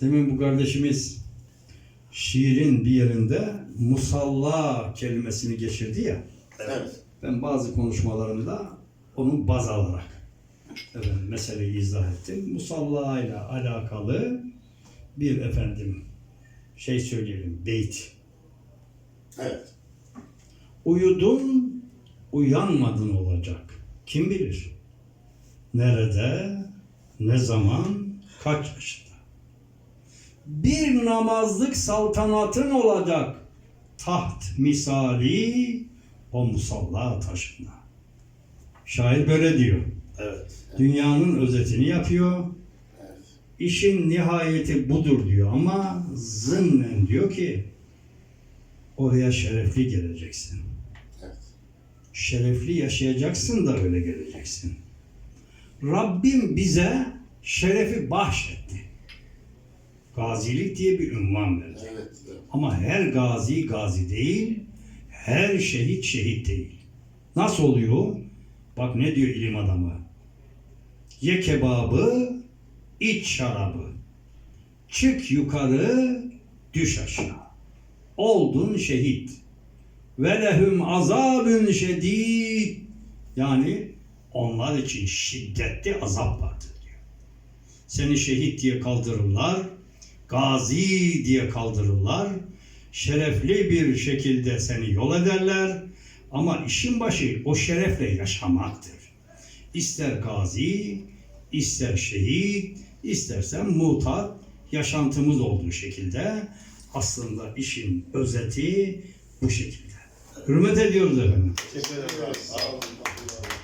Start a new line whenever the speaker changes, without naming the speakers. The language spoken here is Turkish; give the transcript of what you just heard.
Demin bu kardeşimiz şiirin bir yerinde musalla kelimesini geçirdi ya.
Evet.
Ben bazı konuşmalarımda onu baz alarak efendim, meseleyi izah ettim. Musalla ile alakalı bir efendim şey söyleyelim beyt.
Evet.
Uyudun, uyanmadın olacak. Kim bilir? Nerede, ne zaman, kaç yaşında? Bir namazlık saltanatın olacak. Taht misali o musalla taşında. Şair böyle diyor.
Evet.
Dünyanın özetini yapıyor.
Evet.
İşin nihayeti budur diyor ama zımnen diyor ki oraya şerefli geleceksin.
Evet.
Şerefli yaşayacaksın da öyle geleceksin. Rabbim bize şerefi bahşetti. Gazilik diye bir ünvan verdi.
Evet. evet.
Ama her gazi gazi değil, her şehit şehit değil. Nasıl oluyor? Bak ne diyor ilim adamı. Ye kebabı, iç şarabı. Çık yukarı, düş aşağı. Oldun şehit. Ve lehum azabün şedid. Yani onlar için şiddetli azap vardır diyor. Seni şehit diye kaldırırlar, gazi diye kaldırırlar, şerefli bir şekilde seni yol ederler ama işin başı o şerefle yaşamaktır. İster gazi, ister şehit, istersen mutat, yaşantımız olduğu şekilde aslında işin özeti bu şekilde. Hürmet ediyoruz efendim.
Teşekkür olun.